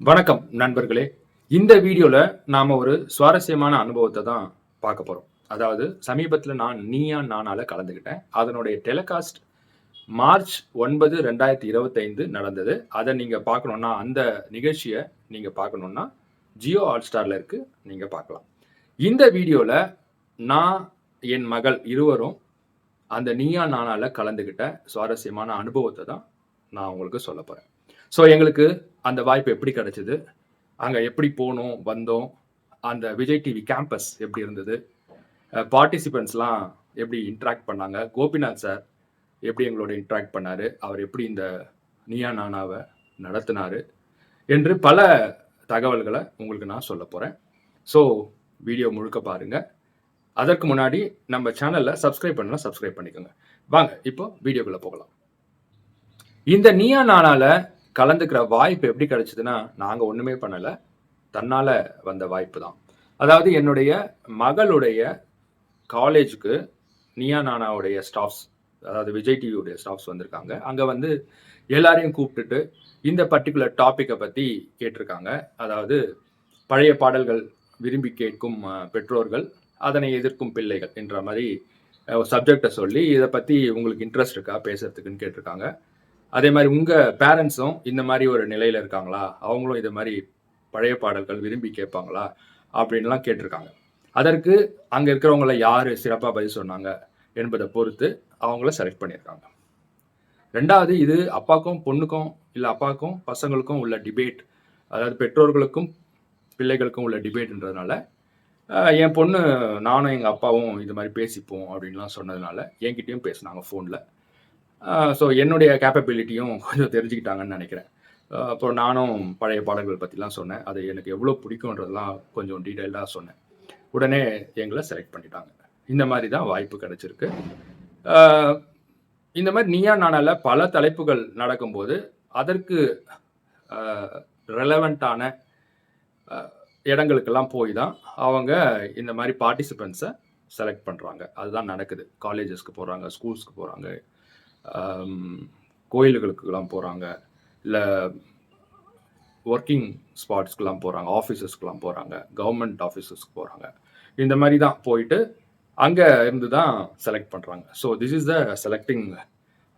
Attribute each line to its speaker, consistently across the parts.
Speaker 1: வணக்கம் நண்பர்களே. இந்த வீடியோவில் நாம் ஒரு சுவாரஸ்யமான அனுபவத்தை தான் பார்க்க போகிறோம் அதாவது சமீபத்தில் நான் நீயா நானால கலந்துக்கிட்டேன் அதனுடைய டெலிகாஸ்ட் மார்ச் ஒன்பது ரெண்டாயிரத்தி இருபத்தைந்து நடந்தது. அதை நீங்கள் பார்க்கணுன்னா அந்த நிகழ்ச்சியை நீங்கள் பார்க்கணுன்னா ஜியோ ஹாட் ஸ்டாரில் இருக்குது நீங்கள் பார்க்கலாம். இந்த வீடியோவில் நான் என் மகள் இருவரும் அந்த நீயா நானால கலந்துக்கிட்ட சுவாரஸ்யமான அனுபவத்தை தான் நான் உங்களுக்கு சொல்ல போகிறேன் ஸோ எங்களுக்கு அந்த வாய்ப்பு எப்படி கிடைச்சிது? அங்கே எப்படி போனோம் வந்தோம்? அந்த விஜய் டிவி கேம்பஸ் எப்படி இருந்தது? பார்ட்டிசிபெண்ட்ஸ்லாம் எப்படி இன்ட்ராக்ட் பண்ணாங்க? கோபிநாத் சார் எப்படி எங்களோட இன்ட்ராக்ட் பண்ணார்? அவர் எப்படி இந்த நீயா நானாவை நடத்தினார்? என்று பல தகவல்களை உங்களுக்கு நான் சொல்ல போகிறேன் ஸோ வீடியோ முழுக்க பாருங்கள் அதற்கு முன்னாடி நம்ம சேனலில் சப்ஸ்கிரைப் பண்ணலாம் சப்ஸ்கிரைப் பண்ணிக்கோங்க. வாங்க இப்போ வீடியோக்குள்ளே போகலாம். இந்த நீயா நானால கலந்துக்கிற வாய்ப்பு எப்படி கிடைச்சதுன்னா நாங்கள் ஒன்றுமே பண்ணலை. தன்னால் வந்த வாய்ப்பு தான். அதாவது என்னுடைய மகளுடைய காலேஜுக்கு நீயா நானாவுடைய ஸ்டாஃப்ஸ் அதாவது விஜய் டிவியுடைய ஸ்டாஃப்ஸ் வந்திருக்காங்க. அங்கே வந்து எல்லாரையும் கூப்பிட்டுட்டு இந்த பர்டிகுலர் டாப்பிக்கை பற்றி கேட்டிருக்காங்க. அதாவது பழைய பாடல்கள் விரும்பி கேட்கும் பெற்றோர்கள் அதனை எதிர்க்கும் பிள்ளைகள் என்ற மாதிரி சப்ஜெக்டை சொல்லி இதை பற்றி உங்களுக்கு இன்ட்ரெஸ்ட் இருக்கா பேசுறதுக்குன்னு கேட்டிருக்காங்க. அதே மாதிரி உங்கள் பேரண்ட்ஸும் இந்த மாதிரி ஒரு நிலையில் இருக்காங்களா? அவங்களும் இது மாதிரி பழைய பாடல்கள் விரும்பி கேட்பாங்களா? அப்படின்லாம் கேட்டிருக்காங்க. அதற்கு அங்கே இருக்கிறவங்கள யார் சிறப்பாக பதில் சொன்னாங்க என்பதை பொறுத்து அவங்கள செலக்ட் பண்ணியிருக்காங்க. ரெண்டாவது இது அப்பாக்கும் பொண்ணுக்கும் இல்லை அப்பாவுக்கும் பசங்களுக்கும் உள்ள டிபேட் அதாவது பெற்றோர்களுக்கும் பிள்ளைகளுக்கும் உள்ள டிபேட்ன்றதுனால என் பொண்ணு நானும் எங்கள் அப்பாவும் இது மாதிரி பேசிப்போம் அப்படின்லாம் சொன்னதுனால என்கிட்டயும் பேசினாங்க ஃபோனில் ஸோ என்னுடைய கேப்பபிலிட்டியும் கொஞ்சம் தெரிஞ்சுக்கிட்டாங்கன்னு நினைக்கிறேன். அப்புறம் நானும் பழைய பாடல்கள் பற்றிலாம் சொன்னேன். அது எனக்கு எவ்வளோ பிடிக்குன்றதெல்லாம் கொஞ்சம் டீட்டெயில்டாக சொன்னேன். உடனே எங்களை செலக்ட் பண்ணிட்டாங்க. இந்த மாதிரி தான் வாய்ப்பு கிடைச்சிருக்கு. இந்த மாதிரி நீயா நானால பல தலைப்புகள் நடக்கும்போது அதற்கு ரெலவெண்ட்டான இடங்களுக்கெல்லாம் போய் தான் அவங்க இந்த மாதிரி பார்ட்டிசிபெண்ட்ஸை செலக்ட் பண்ணுறாங்க அதுதான் நடக்குது. காலேஜஸ்க்கு போகிறாங்க ஸ்கூல்ஸ்க்கு போகிறாங்க கோயில்களுக்குலாம் போகிறாங்க இல்லை ஒர்க்கிங் ஸ்பாட்ஸ்க்குலாம் போகிறாங்க ஆஃபீஸஸ்க்குலாம் போகிறாங்க கவர்மெண்ட் ஆஃபீஸஸ்க்கு போகிறாங்க இந்த மாதிரி தான் போயிட்டு அங்கே இருந்து தான் செலக்ட் பண்ணுறாங்க so this is the selecting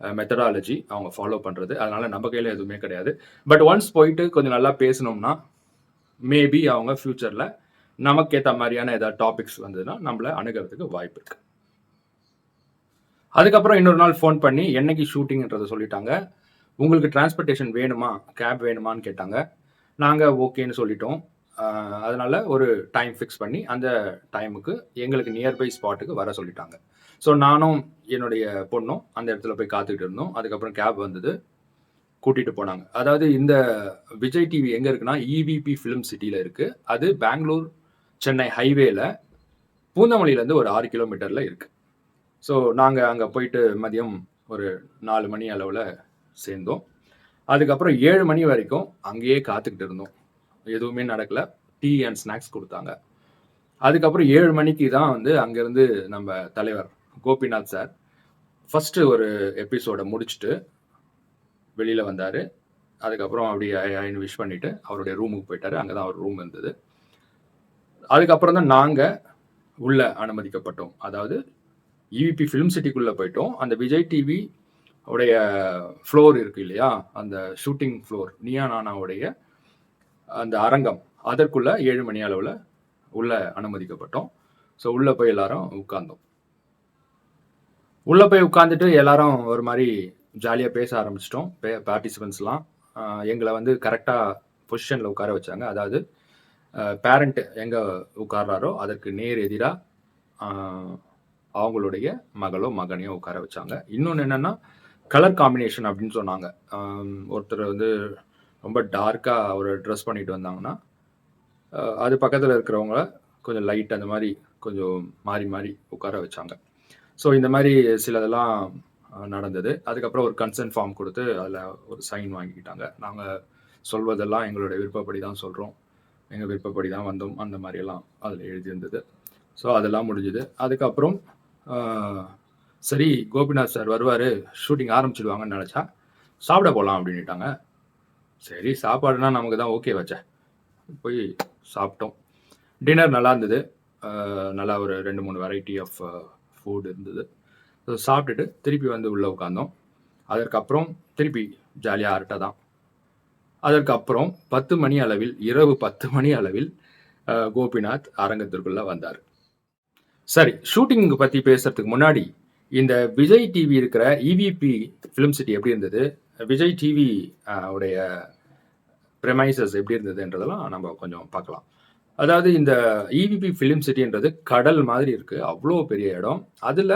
Speaker 1: methodology அவங்க ஃபாலோ பண்ணுறது அதனால் நம்ம கையில் எதுவுமே கிடையாது. பட் ஒன்ஸ் போயிட்டு கொஞ்சம் நல்லா பேசணும்னா மேபி அவங்க ஃப்யூச்சரில் நமக்கு ஏற்ற மாதிரியான ஏதாவது டாபிக்ஸ் வந்ததுன்னா நம்மளை அணுகிறதுக்கு வாய்ப்பு இருக்குது அதுக்கப்புறம் இன்னொரு நாள் ஃபோன் பண்ணி என்னைக்கு ஷூட்டிங்ன்றதை சொல்லிட்டாங்க. உங்களுக்கு டிரான்ஸ்போர்ட்டேஷன் வேணுமா? கேப் வேணுமான்னு கேட்டாங்க. நாங்கள் ஓகேன்னு சொல்லிட்டோம். அதனால ஒரு டைம் ஃபிக்ஸ் பண்ணி அந்த டைமுக்கு எங்களுக்கு நியர்பை ஸ்பாட்டுக்கு வர சொல்லிட்டாங்க. ஸோ நானும் என்னுடைய பொண்ணும் அந்த இடத்துல போய் காத்துக்கிட்டு இருந்தோம். அதுக்கப்புறம் கேப் வந்தது. கூட்டிகிட்டு போனாங்க. அதாவது இந்த விஜய் டிவி எங்கே இருக்குன்னா இவிபி ஃபிலிம் சிட்டியில் இருக்குது அது பெங்களூர் சென்னை ஹைவேல பூந்தமல்லியிலேருந்து ஒரு ஆறு கிலோமீட்டரில் இருக்குது ஸோ நாங்கள் அங்கே போயிட்டு மதியம் ஒரு நாலு மணி அளவில் சேர்ந்தோம். அதுக்கப்புறம் ஏழு மணி வரைக்கும் அங்கேயே காத்துக்கிட்டு இருந்தோம். எதுவுமே நடக்கல. டீ அண்ட் ஸ்நாக்ஸ் கொடுத்தாங்க. அதுக்கப்புறம் ஏழு மணிக்கு தான் வந்து அங்கேருந்து நம்ம தலைவர் கோபிநாத் சார் ஃபஸ்ட்டு ஒரு எபிசோடை முடிச்சுட்டு வெளியில் வந்தார். அதுக்கப்புறம் அப்படியே ஐன்னு விஷ் பண்ணிவிட்டு அவருடைய ரூமுக்கு போயிட்டார். அங்கே தான் அவர் ரூம் இருந்தது. அதுக்கப்புறம் தான் நாங்கள் உள்ளே அனுமதிக்கப்பட்டோம். அதாவது இவிபி ஃபிலிம் சிட்டிக்குள்ளே போயிட்டோம். அந்த விஜய் டிவி உடைய ஃப்ளோர் இருக்கு இல்லையா? அந்த ஷூட்டிங் ஃப்ளோர் நியா நானாவுடைய அந்த அரங்கம் அதற்குள்ள ஏழு மணி அளவில் உள்ள அனுமதிக்கப்பட்டோம். ஸோ உள்ளே போய் எல்லாரும் உட்கார்ந்தோம். உள்ளே போய் உட்காந்துட்டு எல்லாரும் ஒரு மாதிரி ஜாலியாக பேச ஆரம்பிச்சிட்டோம். பே பார்ட்டிசிபெண்ட்ஸ்லாம் எங்களை வந்து கரெக்டாக பொசிஷனில் உட்கார வச்சாங்க. அதாவது பேரண்ட் எங்கே உட்கார்றாரோ அதற்கு நேர் எதிராக அவங்களுடைய மகளோ மகனையோ உட்கார வச்சாங்க. இன்னொன்று என்னென்னா கலர் காம்பினேஷன் அப்படின்னு சொன்னாங்க. ஒருத்தர் வந்து ரொம்ப டார்க்காக ஒரு ட்ரெஸ் பண்ணிட்டு வந்தாங்கன்னா அது பக்கத்தில் இருக்கிறவங்கள கொஞ்சம் லைட் அந்த மாதிரி கொஞ்சம் மாறி மாறி உட்கார வச்சாங்க. ஸோ இந்த மாதிரி சிலதெல்லாம் நடந்தது. அதுக்கப்புறம் ஒரு கன்சென்ட் ஃபார்ம் கொடுத்து அதில் ஒரு சைன் வாங்கிக்கிட்டாங்க. நாங்கள் சொல்வதெல்லாம் எங்களுடைய விருப்பப்படி தான் சொல்கிறோம் எங்கள் விருப்பப்படி தான் வந்தோம். அந்த மாதிரியெல்லாம் அதில் எழுதியிருந்தது. ஸோ அதெல்லாம் முடிஞ்சுது. அதுக்கப்புறம் சரி கோபிநாத் சார் வருவார். ஷூட்டிங் ஆரம்பிச்சிடுவாங்கன்னு நினச்சா சாப்பிட போகலாம் அப்படின்னுட்டாங்க. சரி சாப்பாடுனா நமக்கு தான் ஓகே வச்சேன் போய் சாப்பிட்டோம். டின்னர் நல்லா இருந்தது. நல்லா ஒரு ரெண்டு மூணு வெரைட்டி ஆஃப் ஃபுட் இருந்தது. ஸோ சாப்பிட்டுட்டு திருப்பி வந்து உள்ளே உட்காந்தோம் அதற்கப்புறம் திருப்பி ஜாலியாக அரட்டை தான். அதற்கப்புறம் பத்து மணி அளவில் இரவு பத்து மணி அளவில் கோபிநாத் அரங்கத்திற்குள்ளே வந்தார். சரி ஷூட்டிங் பற்றி பேசுறதுக்கு முன்னாடி இந்த விஜய் டிவி இருக்கிற இவிபி ஃபிலிம் சிட்டி எப்படி இருந்தது? விஜய் டிவி உடைய ப்ரெமைசஸ் எப்படி இருந்ததுன்றதெல்லாம் நம்ம கொஞ்சம் பார்க்கலாம். அதாவது இந்த இவிபி ஃபிலிம் சிட்டின்றது கடல் மாதிரி இருக்குது அவ்வளோ பெரிய இடம். அதில்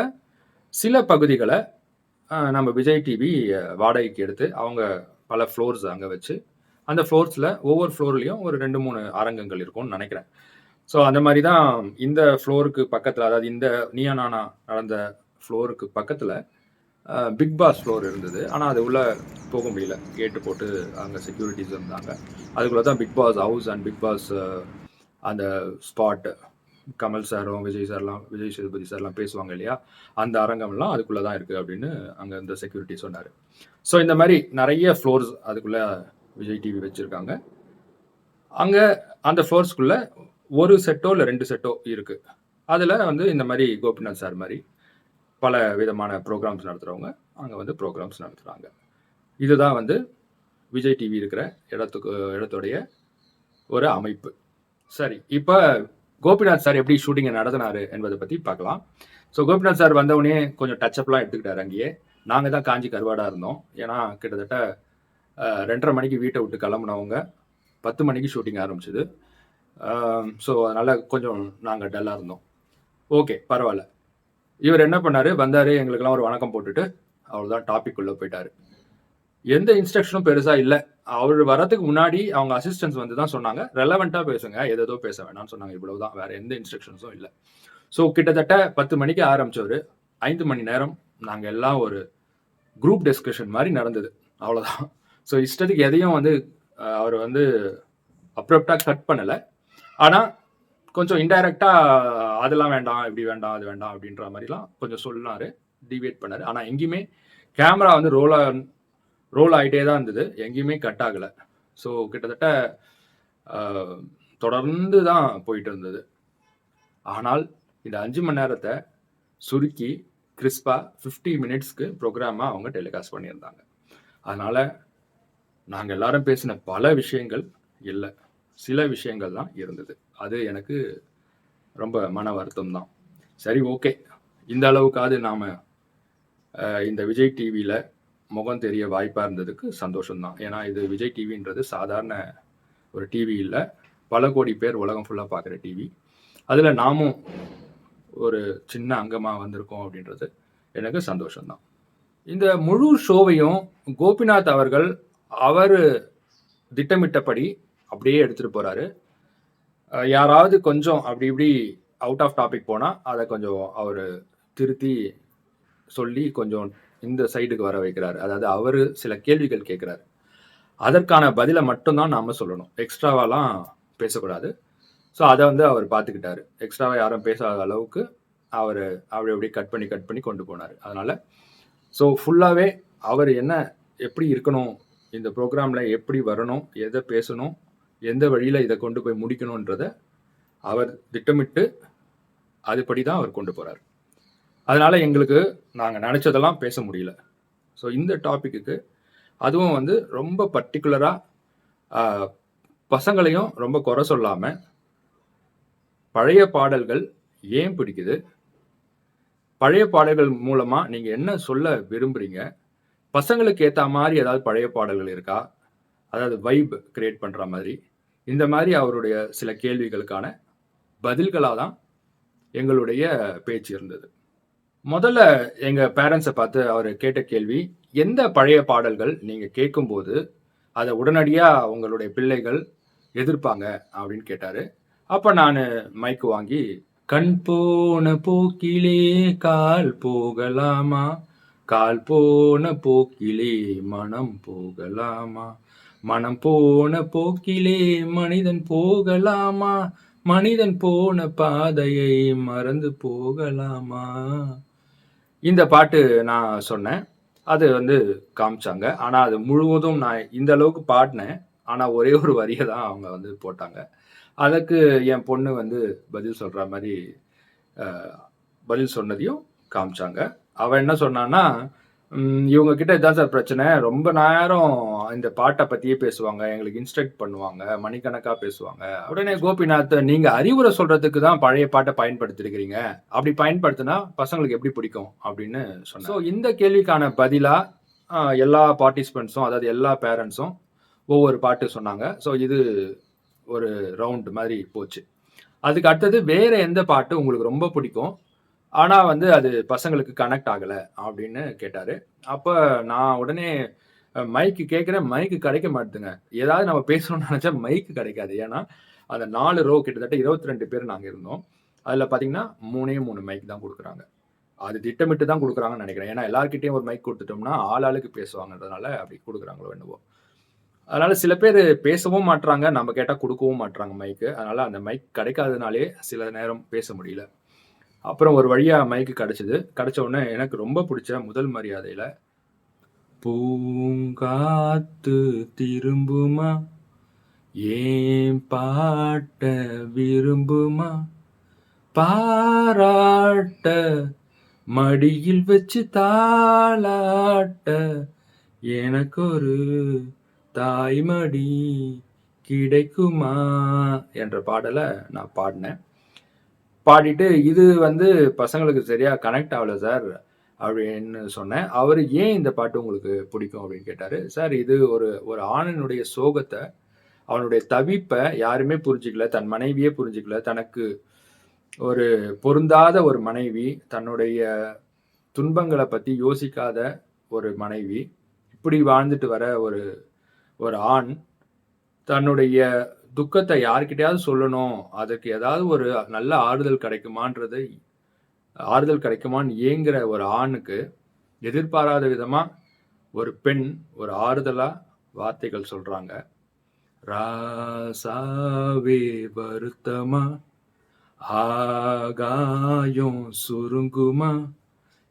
Speaker 1: சில பகுதிகளை நம்ம விஜய் டிவி வாடகைக்கு எடுத்து அவங்க பல ஃப்ளோர்ஸ் அங்கே வச்சு அந்த ஃப்ளோர்ஸில் ஒவ்வொரு ஃப்ளோர்லேயும் ஒரு ரெண்டு மூணு அரங்கங்கள் இருக்கும்னு நினைக்கிறேன். ஸோ அந்த மாதிரி தான் இந்த ஃப்ளோருக்கு பக்கத்தில் அதாவது இந்த நீயா நானா நடந்த ஃப்ளோருக்கு பக்கத்தில் பிக் பாஸ் ஃப்ளோர் இருந்தது. ஆனால் அது உள்ளே போக முடியல. கேட்டு போட்டு அங்கே செக்யூரிட்டிஸ் இருந்தாங்க. அதுக்குள்ளே தான் Big Boss house and Big Boss அந்த ஸ்பாட்டு கமல் சாரும் விஜய் சார்லாம் விஜய் சேதுபதி சார்லாம் பேசுவாங்க இல்லையா? அந்த அரங்கம்லாம் அதுக்குள்ளே தான் இருக்குது அப்படின்னு அங்கே இந்த செக்யூரிட்டி சொன்னார். ஸோ இந்த மாதிரி நிறைய ஃப்ளோர்ஸ் அதுக்குள்ளே விஜய் டிவி வச்சுருக்காங்க. அங்கே அந்த ஃப்ளோர்ஸ்குள்ளே ஒரு செட்டோ இல்லை ரெண்டு செட்டோ இருக்குது அதில் வந்து இந்த மாதிரி கோபிநாத் சார் மாதிரி பல விதமான ப்ரோக்ராம்ஸ் நடத்துகிறவங்க அங்கே வந்து ப்ரோக்ராம்ஸ் நடத்துகிறாங்க இதுதான் வந்து விஜய் டிவி இருக்கிற இடத்துக்கு இடத்துடைய ஒரு அமைப்பு. சரி இப்போ கோபிநாத் சார் எப்படி ஷூட்டிங்கை நடத்தினாரு என்பதை பற்றி பார்க்கலாம். ஸோ கோபிநாத் சார் வந்தவுடனே கொஞ்சம் டச்சப்லாம் எடுத்துக்கிட்டார் அங்கேயே. நாங்கள் தான் காஞ்சி கருவாடாக இருந்தோம். ஏன்னா கிட்டத்தட்ட ரெண்டரை மணிக்கு வீட்டை விட்டு கிளம்புனவங்க பத்து மணிக்கு ஷூட்டிங் ஆரம்பிச்சது. Um, ஸோ அதனால் கொஞ்சம் நாங்கள் டல்லாக இருந்தோம். ஓகே பரவாயில்ல. இவர் என்ன பண்ணாரு? வந்தார் எங்களுக்கெல்லாம் ஒரு வணக்கம் போட்டுட்டு அவ்வளோதான் டாபிக் உள்ளே போயிட்டாரு. எந்த இன்ஸ்ட்ரக்ஷனும் பெருசாக இல்லை. அவர் வரதுக்கு முன்னாடி அவங்க அசிஸ்டன்ஸ் வந்து தான் சொன்னாங்க ரெலவெண்ட்டாக பேசுங்க எதோ பேச வேணாம்னு சொன்னாங்க இவ்வளவுதான் வேறு எந்த இன்ஸ்ட்ரக்ஷன்ஸும் இல்லை. ஸோ கிட்டத்தட்ட பத்து மணிக்கு ஆரம்பிச்சவர். ஐந்து மணி நேரம் நாங்கள் எல்லாம் ஒரு குரூப் டிஸ்கஷன் மாதிரி நடந்தது. அவ்வளோதான் ஸோ இஷ்டத்துக்கு எதையும் வந்து அவர் வந்து அப்ரப்டாக கட் பண்ணலை. ஆனால் கொஞ்சம் இன்டைரக்டாக அதெல்லாம் வேண்டாம் இப்படி வேண்டாம் அது வேண்டாம் அப்படின்ற மாதிரிலாம் கொஞ்சம் சொன்னார் டிவேட் பண்ணார். ஆனால் எங்கேயுமே கேமரா வந்து ரோல் ரோல் ஆகிட்டே தான் இருந்தது. எங்கேயுமே கட் ஆகலை. ஸோ கிட்டத்தட்ட தொடர்ந்து தான் போயிட்டு இருந்தது. ஆனால் இந்த அஞ்சு மணி நேரத்தை சுருக்கி கிறிஸ்பாக ஃபிஃப்டி மினிட்ஸ்க்கு ப்ரோக்ராமாக அவங்க டெலிகாஸ்ட் பண்ணியிருந்தாங்க. அதனால் நாங்கள் எல்லாரும் பேசின பல விஷயங்கள் இல்லை. சில விஷயங்கள்லாம் இருந்தது. அது எனக்கு ரொம்ப மன வருத்தம் தான். சரி ஓகே. இந்த அளவுக்காவது நாம் இந்த விஜய் டிவியில் முகம் தெரிய வாய்ப்பாக இருந்ததுக்கு சந்தோஷம்தான் ஏன்னா இது விஜய் டிவின்றது சாதாரண ஒரு டிவி இல்லை. பல கோடி பேர் உலகம் ஃபுல்லாக பார்க்குற டிவி அதில் நாமும் ஒரு சின்ன அங்கமாக வந்திருக்கோம் அப்படின்றது எனக்கு சந்தோஷம்தான் இந்த முழு ஷோவையும் கோபிநாத் அவர்கள் அவர் திட்டமிட்டபடி அப்படியே எடுத்துகிட்டு போகிறாரு யாராவது கொஞ்சம் அப்படி இப்படி அவுட் ஆஃப் டாபிக் போனால் அதை கொஞ்சம் அவர் திருத்தி சொல்லி கொஞ்சம் இந்த சைடுக்கு வர வைக்கிறாரு. அதாவது அவர் சில கேள்விகள் கேட்குறாரு அதற்கான பதிலை மட்டும்தான் நாம் சொல்லணும். எக்ஸ்ட்ராவாலாம் பேசக்கூடாது. ஸோ அதை வந்து அவர் பார்த்துக்கிட்டாரு. எக்ஸ்ட்ராவாக யாரும் பேசாத அளவுக்கு அவர் அப்படி அப்படி கட் பண்ணி கட் பண்ணி கொண்டு போனார். அதனால் ஸோ ஃபுல்லாகவே அவர் என்ன எப்படி இருக்கணும் இந்த ப்ரோக்ராமில் எப்படி வரணும் எதை பேசணும் எந்த வழியில் இதை கொண்டு போய் முடிக்கணுன்றத அவர் திட்டமிட்டு அதுபடி தான் அவர் கொண்டு போகிறார் அதனால் எங்களுக்கு நாங்கள் நினச்சதெல்லாம் பேச முடியல. ஸோ இந்த டாப்பிக்கு அதுவும் வந்து ரொம்ப பர்டிகுலராக பசங்களையும் ரொம்ப குறை சொல்லாமல் பழைய பாடல்கள் ஏன் பிடிக்குது? பழைய பாடல்கள் மூலமாக நீங்கள் என்ன சொல்ல விரும்புகிறீங்க பசங்களுக்கு ஏற்ற மாதிரி ஏதாவது பழைய பாடல்கள் இருக்கா? அதாவது வைப் கிரியேட் பண்ணுற மாதிரி. இந்த மாதிரி அவருடைய சில கேள்விகளுக்கான பதில்களாக தான் எங்களுடைய பேச்சு இருந்தது. முதல்ல எங்கள் பேரண்ட்ஸை பார்த்து அவர் கேட்ட கேள்வி எந்த பழைய பாடல்கள் நீங்கள் கேட்கும்போது அதை உடனடியாக உங்களுடைய பிள்ளைகள் எதிர்ப்பாங்க அப்படின்னு கேட்டார். அப்போ நான் மைக்கு வாங்கி கண் போன போக்கிலே கால் போகலாமா? கால் போன போக்கிலே மனம் போகலாமா? மனம் போன போக்கிலே மனிதன் போகலாமா மனிதன் போன பாதையை மறந்து போகலாமா இந்த பாட்டு நான் சொன்னேன் அது வந்து காமிச்சாங்க. ஆனால் அது முழுவதும் நான் இந்த அளவுக்கு பாடினேன் ஆனால் ஒரே ஒரு வரியை தான் அவங்க வந்து போட்டாங்க. அதுக்கு என் பொண்ணு வந்து பதில் சொல்கிற மாதிரி பதில் சொன்னதையும் காமிச்சாங்க. அவன் என்ன சொன்னான்னா, இவங்க கிட்ட இதான் சார் பிரச்சனை. ரொம்ப நேரம் இந்த பாட்டை பத்தியே பேசுவாங்க. எங்களுக்கு இன்ஸ்ட்ரக்ட் பண்ணுவாங்க. மணிக்கணக்கா பேசுவாங்க. உடனே கோபிநாத், "நீங்க அறிவுரை சொல்றதுக்கு தான் பழைய பாட்டை பயன்படுத்தியிருக்கிறீங்க. அப்படி பயன்படுத்தினா பசங்களுக்கு எப்படி பிடிக்கும்?" அப்படின்னு சொன்னேன் ஸோ இந்த கேள்விக்கான பதிலா எல்லா பார்ட்டிசிபெண்ட்ஸும் அதாவது எல்லா பேரண்ட்ஸும் ஒவ்வொரு பாட்டு சொன்னாங்க. ஸோ இது ஒரு ரவுண்ட் மாதிரி போச்சு. அதுக்கு அடுத்தது வேற எந்த பாட்டு உங்களுக்கு ரொம்ப பிடிக்கும்? ஆனா வந்து அது பசங்களுக்கு கனெக்ட் ஆகல அப்படின்னு கேட்டாரு. அப்ப நான் உடனே மைக்கு கேட்குறேன் மைக்கு கிடைக்க மாட்டுதுங்க. ஏதாவது நம்ம பேசணும்னு நினச்சா மைக்கு கிடைக்காது. ஏன்னா, அந்த நாலு ரோ கிட்டத்தட்ட 22 பேர் நாங்க இருந்தோம். அதுல பார்த்தீங்கன்னா, 3ஏ 3 மைக் தான் கொடுக்குறாங்க அது திட்டமிட்டு தான் கொடுக்குறாங்கன்னு நினைக்கிறேன் ஏன்னா, எல்லாருக்கிட்டையும் ஒரு மைக் கொடுத்துட்டோம்னா ஆள் ஆளுக்கு பேசுவாங்கன்றதுனால அப்படி கொடுக்குறாங்களோ என்னவோ! அதனால சில பேர் பேசவும் மாட்டுறாங்க நம்ம கேட்டால் கொடுக்கவும் மாட்டுறாங்க மைக்கு. அதனால அந்த மைக் கிடைக்காதனாலே சில நேரம் பேச முடியல. அப்புறம் ஒரு வழியாக மைக் கிடச்சிது. கிடைச்ச உடனே எனக்கு ரொம்ப பிடிச்ச முதல் மரியாதையில் பூங்காத்து திரும்புமா, ஏன் பாட்ட விரும்புமா, பாராட்ட மடியில் வச்சு தாளாட்ட எனக்கு ஒரு தாய்மடி கிடைக்குமா? என்ற பாடலை நான் பாடினேன். பாடிட்டு, "இது வந்து பசங்களுக்கு சரியா கனெக்ட் ஆகல சார்" அப்படின்னு சொன்னேன். அவர் "ஏன் இந்த பாட்டு உங்களுக்கு பிடிக்கும்?" அப்படின்னு கேட்டார் "சார் இது ஒரு ஒரு ஆணனுடைய சோகத்தை அவனுடைய தவிப்பை யாருமே புரிஞ்சிக்கல தன் மனைவியே புரிஞ்சுக்கல. தனக்கு ஒரு பொருந்தாத ஒரு மனைவி, தன்னுடைய துன்பங்களை பற்றி யோசிக்காத ஒரு மனைவி, இப்படி வாழ்ந்துட்டு வர ஒரு ஒரு ஆண், தன்னுடைய துக்கத்தை யார்கிட்டயாவது சொல்லணும். அதுக்கு ஏதாவது ஒரு நல்ல ஆறுதல் கிடைக்குமான்றதை ஆறுதல் கிடைக்குமான்னு ஏங்குற ஒரு ஆணுக்கு, எதிர்பாராத விதமாக ஒரு பெண் ஒரு ஆறுதலாக வார்த்தைகள் சொல்கிறாங்க "ராசாவே வருத்தமா, ஆகாயம் சுருங்குமா,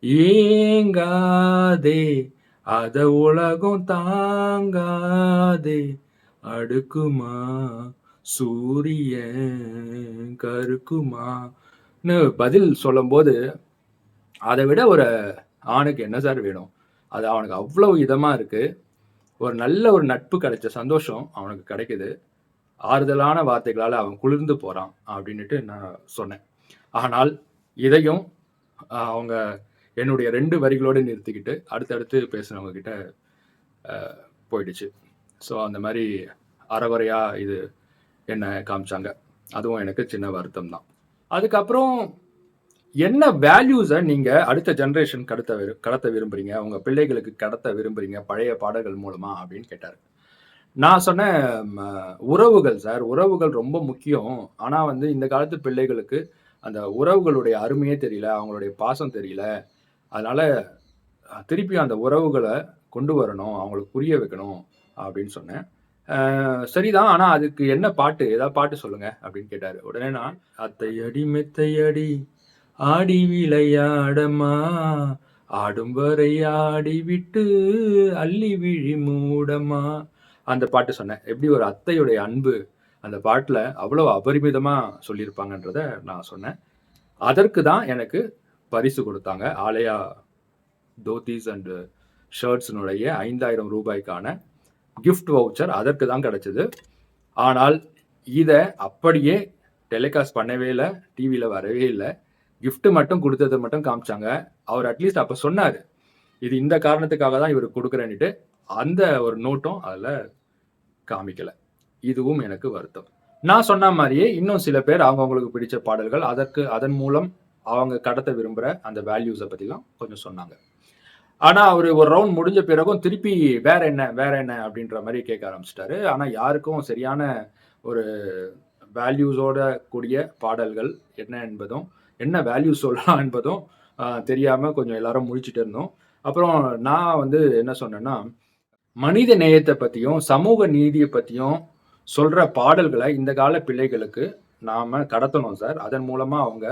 Speaker 1: ஏங்காதே அத உலகம் தாங்காதே, அடுக்குமா சூரியன் கருக்குமா"ன்னு பதில் சொல்லும்போது, அதை விட ஒரு ஆணுக்கு என்ன சார் வேணும்? அது அவனுக்கு அவ்வளவு இதமா இருக்கு. ஒரு நல்ல ஒரு நட்பு கிடைச்ச சந்தோஷம் அவனுக்கு கிடைக்குது. ஆறுதலான வார்த்தைகளால் அவன் குளிர்ந்து போறான் அப்படின்ட்டு நான் சொன்னேன். ஆனால் இதையும் அவங்க என்னுடைய ரெண்டு வரிகளோடு நிறுத்திக்கிட்டு, அடுத்தடுத்து பேசுனவங்க கிட்ட போயிடுச்சு. ஸோ அந்த மாதிரி அறவரையாக இது என்ன காமிச்சாங்க. அதுவும் எனக்கு சின்ன வருத்தம் தான். அதுக்கப்புறம் என்ன வேல்யூஸை நீங்கள் அடுத்த ஜென்ரேஷன் கடத்த விரு கடத்த விரும்புறீங்க? உங்கள் பிள்ளைகளுக்கு கடத்த விரும்புறீங்க பழைய பாடல்கள் மூலமா அப்படின்னு கேட்டார் நான் சொன்ன ம உறவுகள் சார். உறவுகள் ரொம்ப முக்கியம். ஆனால் வந்து இந்த காலத்து பிள்ளைகளுக்கு அந்த உறவுகளுடைய அருமையே தெரியல. அவங்களுடைய பாசம் தெரியல. அதனால் திருப்பி திருப்பியும் அந்த உறவுகளை கொண்டு வரணும். அவங்களுக்கு புரிய வைக்கணும் அப்படின்னு சொன்னேன். சரிதான். ஆனா அதுக்கு என்ன பாட்டு? ஏதாவது பாட்டு சொல்லுங்க" அப்படின்னு கேட்டாரு. உடனே நான், "அத்தையடி மெத்தையடி ஆடி விளையாடமா ஆடும் வரை ஆடிவிட்டு அள்ளி விழி மூடமா அந்த பாட்டு சொன்னேன். எப்படி ஒரு அத்தையுடைய அன்பு அந்த பாட்டில் அவ்வளோ அபரிமிதமாக சொல்லியிருப்பாங்கன்றத நான் சொன்னேன். அதற்கு தான் எனக்கு பரிசு கொடுத்தாங்க ஆலயா தோத்திஸ் அண்டு ஷர்ட்ஸினுடைய ஐந்தாயிரம் ரூபாய்க்கான கிஃப்ட் வவுச்சர் அதற்கு தான் கிடைச்சது. ஆனால் இதை அப்படியே டெலிகாஸ்ட் பண்ணவே இல்லை டிவியில் வரவே இல்லை கிஃப்ட் மட்டும் குடுத்தத மட்டும் காமிச்சாங்க. அவர் அட்லீஸ்ட் அப்போ சொன்னார் இது இந்த காரணத்துக்காக தான் இவர் கொடுக்குறேன்னுட்டு அந்த ஒரு நோட்டும் அதில் காமிக்கலை இதுவும் எனக்கு வருத்தம். நான் சொன்ன மாதிரியே இன்னும் சில பேர் அவங்கவுங்களுக்கு பிடிச்ச பாடல்கள், அதற்கு அதன் மூலம் அவங்க கடத்த விரும்புகிற அந்த வேல்யூஸை பற்றிலாம் கொஞ்சம் சொன்னாங்க. ஆனா அவரு ஒரு ரவுண்ட் முடிஞ்ச பிறகும் திருப்பி "வேற என்ன? வேற என்ன?" அப்படின்ற மாதிரி கேட்க ஆரம்பிச்சிட்டாரு ஆனா யாருக்கும் சரியான ஒரு வேல்யூஸோட கூடிய பாடல்கள் என்ன என்பதும், என்ன வேல்யூஸ் சொல்லலாம் என்பதும் தெரியாமல் தெரியாம கொஞ்சம் எல்லாரும் முழிச்சுட்டு இருந்தோம். அப்புறம் நான் வந்து என்ன சொன்னேன்னா, மனித நேயத்தை பத்தியும், சமூக நீதியை பத்தியும் சொல்ற பாடல்களை இந்த கால பிள்ளைகளுக்கு நாம கடத்தணும் சார். அதன் மூலமா அவங்க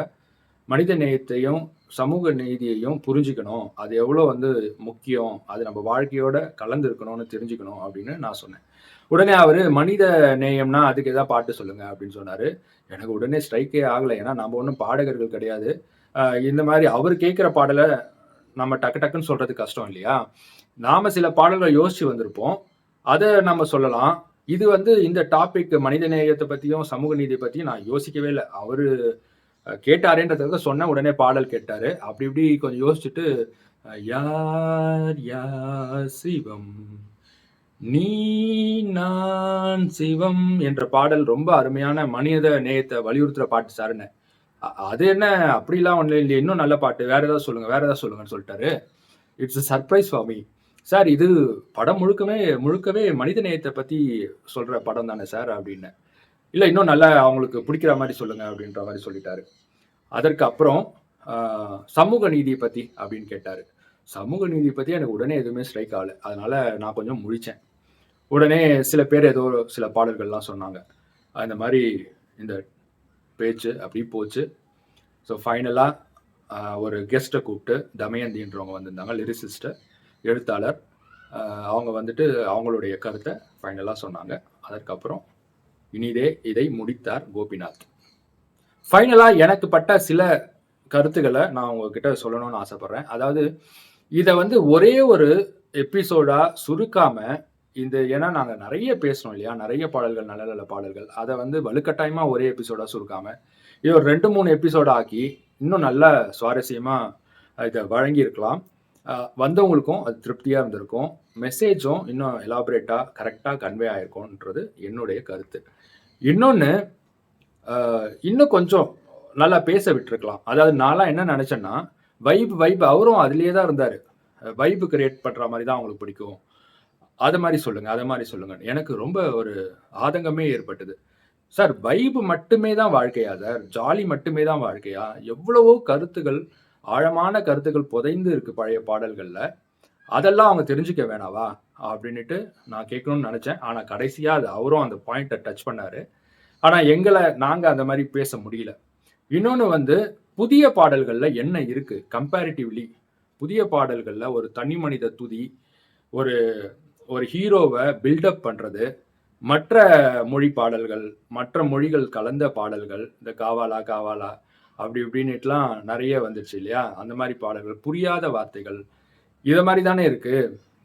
Speaker 1: மனித நேயத்தையும் சமூக நீதியையும் புரிஞ்சுக்கணும். அது எவ்வளோ வந்து முக்கியம் அது நம்ம வாழ்க்கையோட கலந்து இருக்கணும்னு தெரிஞ்சுக்கணும் அப்படின்னு நான் சொன்னேன். உடனே அவர் மனித நேயம்னா அதுக்கு எதாவது பாட்டு சொல்லுங்க அப்படின்னு சொன்னார். எனக்கு உடனே ஸ்ட்ரைக்கே ஆகலை. ஏன்னா நம்ம ஒன்றும் பாடகர்கள் கிடையாது. இந்த மாதிரி அவர் கேட்குற பாடலை நம்ம டக்கு டக்குன்னு சொல்கிறது கஷ்டம் இல்லையா? நாம் சில பாடல்களை யோசித்து வந்திருப்போம். அதை நம்ம சொல்லலாம். இது வந்து இந்த டாபிக் மனித நேயத்தை பற்றியும் சமூக நீதியை பற்றியும் நான் யோசிக்கவே இல்லை. அவரு கேட்டாரேன்றதுக்காக சொன்ன உடனே பாடல் கேட்டாரு. அப்படி இப்படி கொஞ்சம் யோசிச்சுட்டு யார் யார் சிவம்? நீ நான் சிவம் என்ற பாடல் ரொம்ப அருமையான மனித நேயத்தை வலியுறுத்துற பாட்டு சாருன்னு அது என்ன? அப்படிலாம் ஒன்றும் இல்லையே. இன்னும் நல்ல பாட்டு. வேற ஏதாவது சொல்லுங்க வேற ஏதாவது சொல்லுங்கன்னு சொல்லிட்டாரு. இட்ஸ் சர்ப்ரைஸ் ஃபார் சார் இது படம் முழுக்கவே முழுக்கவே மனித நேயத்தை பத்தி சொல்ற படம் தானே சார் அப்படின்னு. இல்லை இன்னும் நல்லா அவங்களுக்கு பிடிக்கிற மாதிரி சொல்லுங்க அப்படின்ற மாதிரி சொல்லிட்டாரு. அதற்கு அப்புறம் சமூக நீதியை பற்றி அப்படின்னு கேட்டாரு. சமூக நீதியை பற்றி எனக்கு உடனே எதுவுமே ஸ்ட்ரைக் ஆகலை. அதனால நான் கொஞ்சம் முழித்தேன் உடனே சில பேர் ஏதோ சில பாடல்கள்லாம் சொன்னாங்க. அந்த மாதிரி இந்த பேச்சு அப்படி போச்சு. ஸோ ஃபைனலாக ஒரு கெஸ்ட்டை கூப்பிட்டு தமயந்தின்றவங்க வந்திருந்தாங்க லிரிசிஸ்ட்டு எழுத்தாளர். அவங்க வந்துட்டு அவங்களுடைய கருத்தை ஃபைனலாக சொன்னாங்க. அதற்கப்புறம் இனிதே இதை முடித்தார் கோபிநாத். ஃபைனலாக எனக்கு பட்ட சில கருத்துக்களை நான் உங்ககிட்ட சொல்லணும்னு ஆசைப்பட்றேன். அதாவது இதை வந்து ஒரே ஒரு எபிசோடா சுருக்காம இந்த ஏன்னா நாங்கள் நிறைய பேசணும் இல்லையா? நிறைய பாடல்கள் நல்ல நல்ல பாடல்கள். அதை வந்து வலுக்கட்டாயமாக ஒரே எபிசோடா சுருக்காம இது ஒரு ரெண்டு மூணு எபிசோட ஆக்கி இன்னும் நல்ல சுவாரஸ்யமாக இதை வழங்கியிருக்கலாம். வந்தவங்களுக்கும் அது திருப்தியாக இருந்திருக்கும். மெசேஜும் இன்னும் எலாபரேட்டாக கரெக்டாக கன்வே ஆயிருக்கோன்றது என்னுடைய கருத்து. இன்னொன்று இன்னும் கொஞ்சம் நல்லா பேச விட்டுருக்கலாம். அதாவது நான்லாம் என்ன நினச்சேன்னா வைப் வைப் அவரும் அதுலேயே தான் இருந்தார். வைப்பு கிரியேட் பண்ணுற மாதிரி தான் அவங்களுக்கு பிடிக்கும். அது மாதிரி சொல்லுங்கள் அதை மாதிரி சொல்லுங்கள் எனக்கு ரொம்ப ஒரு ஆதங்கமே ஏற்பட்டது. சார் வைப் மட்டுமே தான் வாழ்க்கையா சார் ஜாலி மட்டுமே தான் வாழ்க்கையா? எவ்வளவோ கருத்துகள் ஆழமான கருத்துக்கள் புதைந்து இருக்கு பழைய பாடல்களில். அதெல்லாம் அவங்க தெரிஞ்சுக்க வேணாவா? அப்படின்னுட்டு நான் கேட்கணும்னு நினச்சேன். ஆனால் கடைசியாக அது அவரும் அந்த பாயிண்ட்டை டச் பண்ணாரு. ஆனால் எங்களை நாங்கள் அந்த மாதிரி பேச முடியல. இன்னொன்று வந்து புதிய பாடல்களில் என்ன இருக்குது கம்பேரிட்டிவ்லி புதிய பாடல்களில் ஒரு தனி மனித துதி ஒரு ஒரு ஹீரோவை பில்டப் பண்ணுறது மற்ற மொழி பாடல்கள் மற்ற மொழிகள் கலந்த பாடல்கள் இந்த காவாலா காவாலா அப்படி இப்படின்னுட்டுலாம் நிறைய வந்துச்சு இல்லையா? அந்த மாதிரி பாடல்கள் புரியாத வார்த்தைகள் இதை மாதிரி தானே இருக்கு.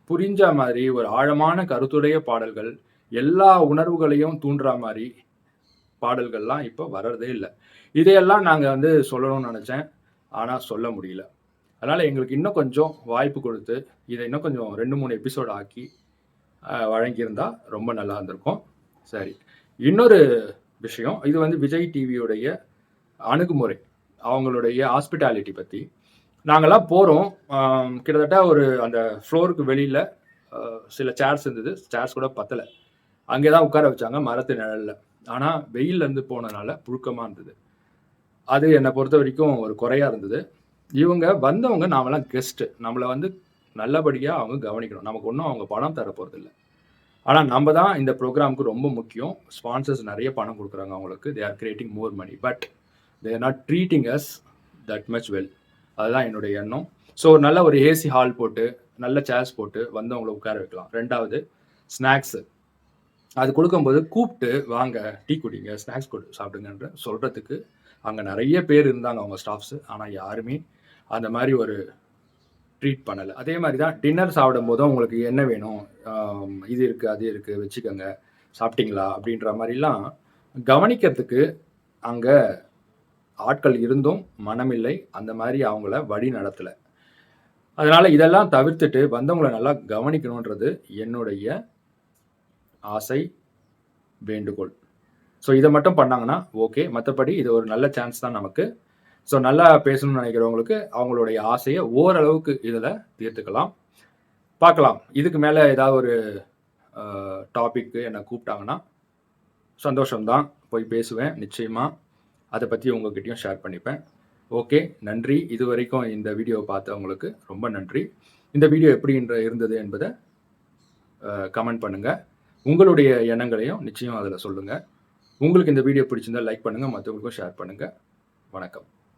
Speaker 1: புரிஞ்ச மாதிரி ஒரு ஆழமான கருத்துடைய பாடல்கள் எல்லா உணர்வுகளையும் தூண்டுற மாதிரி பாடல்கள்லாம் இப்போ வர்றதே இல்லை. இதையெல்லாம் நாங்கள் வந்து சொல்லணும்னு நினச்சேன். ஆனால் சொல்ல முடியல. அதனால் எங்களுக்கு இன்னும் கொஞ்சம் வாய்ப்பு கொடுத்து இதை இன்னும் கொஞ்சம் ரெண்டு மூணு எபிசோட் ஆக்கி வழங்கியிருந்தால் ரொம்ப நல்லா இருந்திருக்கும். சரி. இன்னொரு விஷயம் இது வந்து விஜய் டிவியுடைய அணுகுமுறை அவங்களுடைய ஹாஸ்பிட்டாலிட்டி பற்றி நாங்கள்லாம் போகிறோம் கிட்டத்தட்ட ஒரு அந்த ஃப்ளோருக்கு வெளியில் சில சேர்ஸ் இருந்தது. சேர்ஸ் கூட பத்தலை. அங்கே தான் உட்கார வச்சாங்க மரத்து நிழலில். ஆனால் வெயில்லேருந்து போனனால புழுக்கமாக இருந்தது. அது என்னை பொறுத்த வரைக்கும் ஒரு குறையாக இருந்தது. இவங்க வந்தவங்க நாமெல்லாம் கெஸ்ட்டு நம்மளை வந்து நல்லபடியாக அவங்க கவனிக்கணும். நமக்கு ஒன்றும் அவங்க பணம் தர போகிறதில்ல ஆனால் நம்ம தான் இந்த ப்ரோக்ராமுக்கு ரொம்ப முக்கியம். ஸ்பான்சர்ஸ் நிறைய பணம் கொடுக்குறாங்க அவங்களுக்கு. They are creating more money but they are not treating as that much well அதுதான் என்னுடைய எண்ணம். ஸோ நல்ல ஒரு ஏசி ஹால் போட்டு நல்ல சேர்ஸ் போட்டு வந்தவங்கள உட்கார வைக்கலாம். ரெண்டாவது ஸ்நாக்ஸு அது கொடுக்கும்போது கூப்பிட்டு வாங்க டீ குடிங்க ஸ்நாக்ஸ் கொடு சாப்பிடுங்கன்ற சொல்கிறதுக்கு அங்கே நிறைய பேர் இருந்தாங்க அவங்க ஸ்டாஃப்ஸு ஆனால் யாருமே அந்த மாதிரி ஒரு ட்ரீட் பண்ணலை. அதே மாதிரி தான் டின்னர் சாப்பிடும் போதும் உங்களுக்கு என்ன வேணும்? இது இருக்குது அது இருக்குது வச்சுக்கோங்க. சாப்பிட்டீங்களா? அப்படின்ற மாதிரிலாம் கவனிக்கிறதுக்கு அங்கே ஆட்கள் இருந்தும் மனமில்லை. அந்த மாதிரி அவங்கள வழி நடத்தலை. அதனால் இதெல்லாம் தவிர்த்துட்டு வந்தவங்களை நல்லா கவனிக்கணுன்றது என்னுடைய ஆசை வேண்டுகோள். ஸோ இதை மட்டும் பண்ணாங்கன்னா ஓகே மற்றபடி இது ஒரு நல்ல சான்ஸ் தான் நமக்கு. ஸோ நல்லா பேசணும்னு நினைக்கிறவங்களுக்கு அவங்களுடைய ஆசையை ஓரளவுக்கு இதில் தீர்த்துக்கலாம். பார்க்கலாம். இதுக்கு மேலே ஏதாவது ஒரு டாபிக்கு என்னை கூப்பிட்டாங்கன்னா சந்தோஷம்தான். போய் பேசுவேன். நிச்சயமாக அதை பற்றி உங்ககிட்டயும் ஷேர் பண்ணிப்பேன். ஓகே நன்றி. இது வரைக்கும் இந்த வீடியோவை பார்த்தவங்களுக்கு ரொம்ப நன்றி. இந்த வீடியோ எப்படி இருந்தது என்பதை கமெண்ட் பண்ணுங்கள் உங்களுடைய எண்ணங்களையும் நிச்சயம் அதில் சொல்லுங்கள் உங்களுக்கு இந்த வீடியோ பிடிச்சிருந்தா லைக் பண்ணுங்கள் மற்றவங்களுக்கும் ஷேர் பண்ணுங்கள் வணக்கம்.